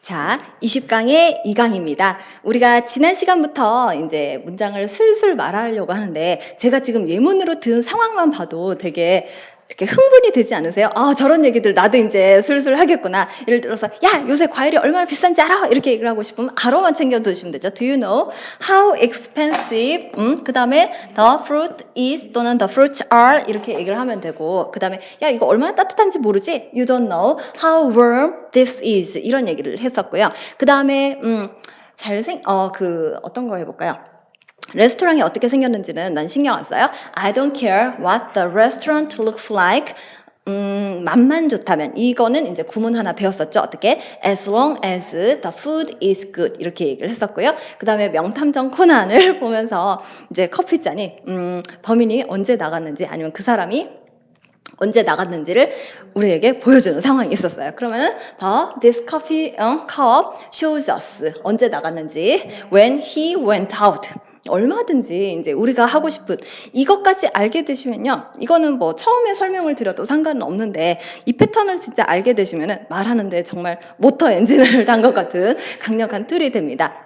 자, 20강의 2강입니다. 우리가 지난 시간부터 이제 문장을 슬슬 말하려고 하는데 제가 지금 예문으로 든 상황만 봐도 되게 이렇게 흥분이 되지 않으세요? 아, 저런 얘기들 나도 이제 슬슬 하겠구나. 예를 들어서, 야, 요새 과일이 얼마나 비싼지 알아? 이렇게 얘기를 하고 싶으면 알아만 챙겨 두시면 되죠. Do you know how expensive? 음, 그 다음에 the fruit is 또는 the fruits are 이렇게 얘기를 하면 되고, 그 다음에, 야, 이거 얼마나 따뜻한지 모르지? You don't know how warm this is. 이런 얘기를 했었고요. 그 다음에, 음, 잘생, 어, 그, 어떤 거 해볼까요? 레스토랑이 어떻게 생겼는지는 난 신경 안 써요. I don't care what the restaurant looks like. 음, 맛만 좋다면 이거는 이제 구문 하나 배웠었죠. 어떻게? As long as the food is good 이렇게 얘기를 했었고요. 그 다음에 명탐정 코난을 보면서 이제 커피 잔이 음, 범인이 언제 나갔는지 아니면 그 사람이 언제 나갔는지를 우리에게 보여주는 상황이 있었어요. 그러면은 the this coffee 어, cup shows us 언제 나갔는지 when he went out 얼마든지 이제 우리가 하고 싶은 이것까지 알게 되시면요. 이거는 뭐 처음에 설명을 드려도 상관은 없는데 이 패턴을 진짜 알게 되시면은 말하는데 정말 모터 엔진을 단 것 같은 강력한 툴이 됩니다.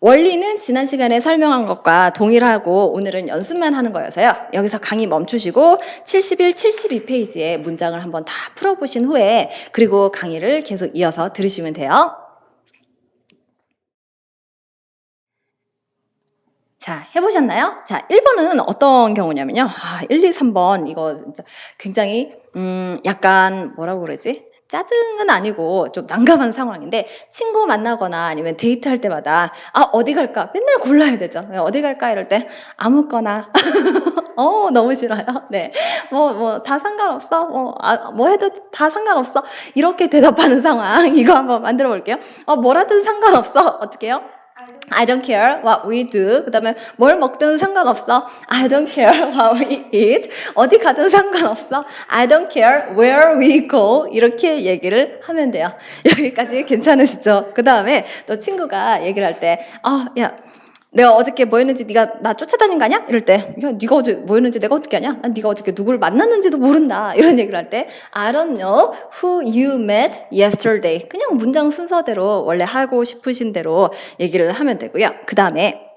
원리는 지난 시간에 설명한 것과 동일하고 오늘은 연습만 하는 거여서요. 여기서 강의 멈추시고 71, 72페이지의 문장을 한번 다 풀어보신 후에 그리고 강의를 계속 이어서 들으시면 돼요. 자, 해보셨나요? 자, 1번은 어떤 경우냐면요. 아, 1, 2, 3번. 이거 진짜 굉장히 음, 약간 뭐라고 그러지? 짜증은 아니고 좀 난감한 상황인데 친구 만나거나 아니면 데이트할 때마다 아 어디 갈까? 맨날 골라야 되죠. 어디 갈까? 이럴 때 아무거나. 어 너무 싫어요. 네뭐 뭐 다 상관없어. 뭐, 아, 뭐 해도 다 상관없어. 이렇게 대답하는 상황. 이거 한번 만들어 볼게요. 어 뭐라든 상관없어. 어떻게 해요 I don't care what we do. 그 다음에 뭘 먹든 상관없어. I don't care what we eat. 어디 가든 상관없어. I don't care where we go. 이렇게 얘기를 하면 돼요. 여기까지 괜찮으시죠? 그 다음에 또 친구가 얘기를 할 때, 아, 야, 내가 어저께 뭐 했는지 네가 나 쫓아다닌 거 아니야? 이럴 때, 야, 네가 어제 뭐 했는지 내가 어떻게 아냐? 난 네가 어저께 누구를 만났는지도 모른다. 이런 얘기를 할 때, I don't know who you met yesterday. 그냥 문장 순서대로 원래 하고 싶으신 대로 얘기를 하면 되고요. 그 다음에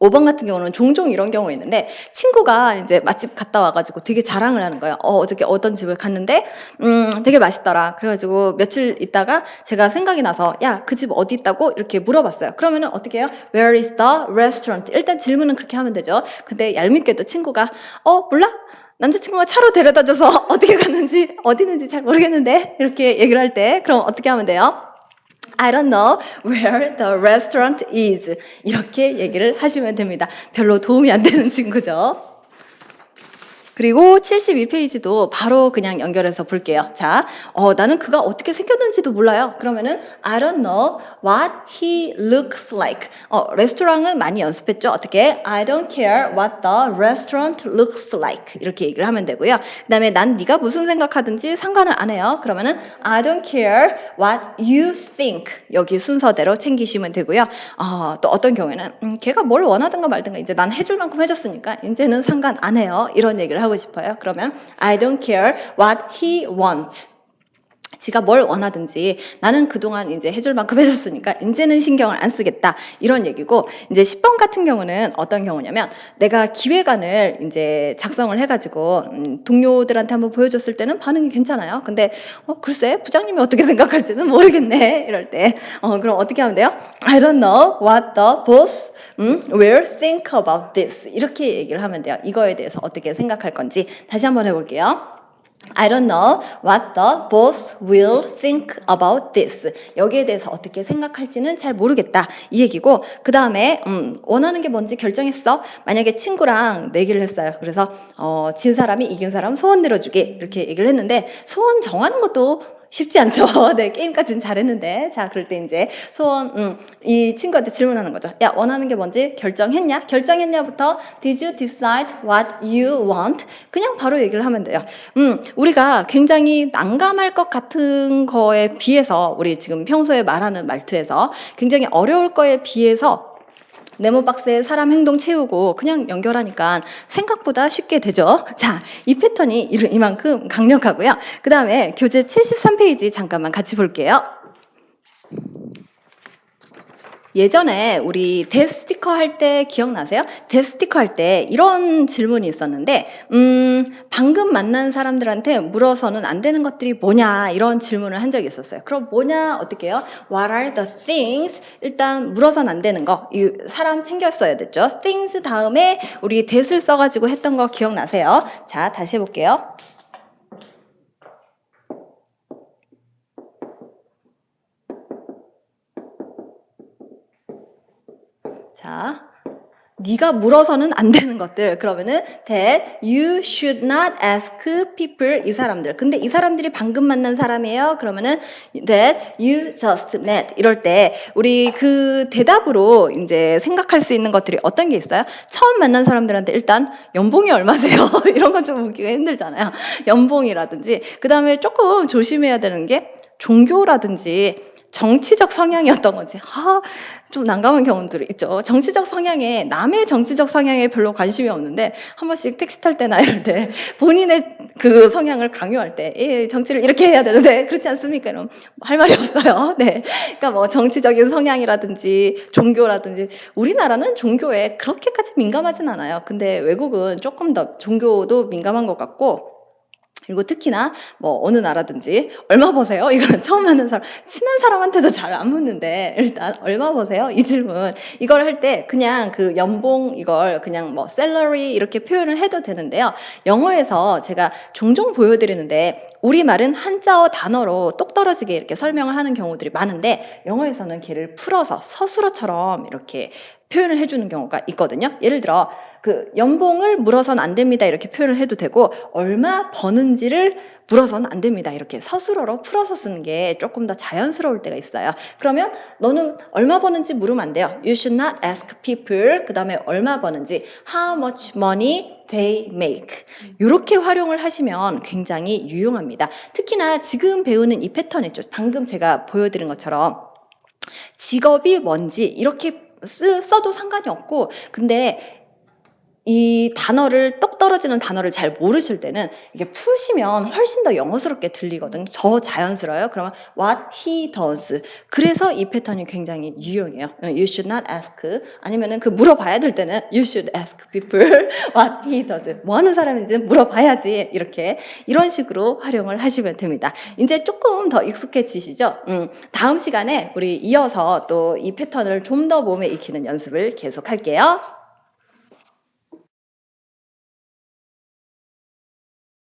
5번 같은 경우는 종종 이런 경우 있는데 친구가 이제 맛집 갔다 와가지고 되게 자랑을 하는 거예요. 어, 어저께 어떤 집을 갔는데 음, 되게 맛있더라. 그래가지고 며칠 있다가 제가 생각이 나서 야, 그 집 어디 있다고 이렇게 물어봤어요. 그러면은 어떻게 해요? Where is the restaurant? 일단 질문은 그렇게 하면 되죠. 근데 얄밉게도 친구가 어, 몰라? 남자친구가 차로 데려다 줘서 어떻게 갔는지 어디 있는지 잘 모르겠는데 이렇게 얘기를 할 때 그럼 어떻게 하면 돼요? I don't know where the restaurant is. 이렇게 얘기를 하시면 됩니다. 별로 도움이 안 되는 친구죠. 그리고 72페이지도 바로 그냥 연결해서 볼게요. 자, 어, 나는 그가 어떻게 생겼는지도 몰라요. 그러면은 I don't know what he looks like. 어, 레스토랑은 많이 연습했죠. 어떻게? I don't care what the restaurant looks like. 이렇게 얘기를 하면 되고요. 그다음에 난 네가 무슨 생각하든지 상관을 안 해요. 그러면은 I don't care what you think. 여기 순서대로 챙기시면 되고요. 어, 또 어떤 경우에는 음, 걔가 뭘 원하든가 말든가 이제 난 해줄 만큼 해줬으니까 이제는 상관 안 해요. 이런 얘기를 하고 싶어요. 그러면 I don't care what he wants. 지가 뭘 원하든지 나는 그동안 이제 해줄 만큼 해줬으니까 이제는 신경을 안 쓰겠다. 이런 얘기고 이제 10번 같은 경우는 어떤 경우냐면 내가 기획안을 이제 작성을 해가지고 음, 동료들한테 한번 보여줬을 때는 반응이 괜찮아요. 근데 어, 글쎄 부장님이 어떻게 생각할지는 모르겠네. 이럴 때. 어, 그럼 어떻게 하면 돼요? I don't know what the boss 음, will think about this. 이렇게 얘기를 하면 돼요. 이거에 대해서 어떻게 생각할 건지 다시 한번 해볼게요 I don't know what the boss will think about this. 여기에 대해서 어떻게 생각할지는 잘 모르겠다. 이 얘기고, 그 다음에, 음, 원하는 게 뭔지 결정했어. 만약에 친구랑 내기를 했어요. 그래서, 어, 진 사람이 이긴 사람 소원 들어주기. 이렇게 얘기를 했는데, 소원 정하는 것도 쉽지 않죠. 네, 게임까지는 잘했는데. 자, 그럴 때 이제 소원, 음, 이 친구한테 질문하는 거죠. 야, 원하는 게 뭔지 결정했냐? 결정했냐부터 Did you decide what you want? 그냥 바로 얘기를 하면 돼요. 음, 우리가 굉장히 난감할 것 같은 거에 비해서 우리 지금 평소에 말하는 말투에서 굉장히 어려울 거에 비해서 네모 박스에 사람 행동 채우고 그냥 연결하니까 생각보다 쉽게 되죠. 자, 이 패턴이 이- 이만큼 강력하고요. 그 다음에 교재 73페이지 잠깐만 같이 볼게요. 예전에 우리 대스티커 할 때 기억나세요? 대스티커 할 때 이런 질문이 있었는데, 음, 방금 만난 사람들한테 물어서는 안 되는 것들이 뭐냐, 이런 질문을 한 적이 있었어요. 그럼 뭐냐, 어떻게 해요? What are the things? 일단 물어서는 안 되는 거, 이 사람 챙겼어야 됐죠. things 다음에 우리 that을 써가지고 했던 거 기억나세요? 자, 다시 해볼게요. 자, 네가 물어서는 안 되는 것들. 그러면은 that you should not ask people 이 사람들. 근데 이 사람들이 방금 만난 사람이에요. 그러면은 that you just met 이럴 때 우리 그 대답으로 이제 생각할 수 있는 것들이 어떤 게 있어요? 처음 만난 사람들한테 일단 연봉이 얼마세요? 이런 건좀 묻기가 힘들잖아요. 연봉이라든지 그다음에 조금 조심해야 되는 게 종교라든지 정치적 성향이었던 거지. 아, 좀 난감한 경우들이 있죠. 정치적 성향에 남의 정치적 성향에 별로 관심이 없는데 한 번씩 택시 탈 때나 이럴 때 본인의 그 성향을 강요할 때 예, 정치를 이렇게 해야 되는데 그렇지 않습니까? 이러면 할 말이 없어요. 네. 그러니까 뭐 정치적인 성향이라든지 종교라든지 우리나라는 종교에 그렇게까지 민감하진 않아요. 근데 외국은 조금 더 종교도 민감한 것 같고 그리고 특히나 뭐 어느 나라든지 얼마 버세요? 이거는 처음 하는 사람 친한 사람한테도 잘 안 묻는데 일단 얼마 버세요? 이 질문 이걸 할 때 그냥 그 연봉 이걸 그냥 뭐 salary 이렇게 표현을 해도 되는데요. 영어에서 제가 종종 보여드리는데 우리 말은 한자어 단어로 똑 떨어지게 이렇게 설명을 하는 경우들이 많은데 영어에서는 걔를 풀어서 서술어처럼 이렇게 표현을 해주는 경우가 있거든요. 예를 들어 그 연봉을 물어서는 안 됩니다 이렇게 표현을 해도 되고 얼마 버는지를 물어서는 안 됩니다 이렇게 서술어로 풀어서 쓰는 게 조금 더 자연스러울 때가 있어요. 그러면 너는 얼마 버는지 물으면 안 돼요. You should not ask people. 그 다음에 얼마 버는지 how much money they make. 이렇게 활용을 하시면 굉장히 유용합니다. 특히나 지금 배우는 이 패턴 있죠. 방금 제가 보여드린 것처럼 직업이 뭔지 이렇게 쓰, 써도 상관이 없고 근데 이 단어를 똑 떨어지는 단어를 잘 모르실 때는 이게 푸시면 훨씬 더 영어스럽게 들리거든요. 더 자연스러워요. 그러면 what he does. 그래서 이 패턴이 굉장히 유용해요. You should not ask. 아니면은 그 물어봐야 될 때는 you should ask people what he does. 뭐 하는 사람인지 물어봐야지. 이렇게 이런 식으로 활용을 하시면 됩니다. 이제 조금 더 익숙해지시죠? 음, 다음 시간에 우리 이어서 또 이 패턴을 좀 더 몸에 익히는 연습을 계속 할게요.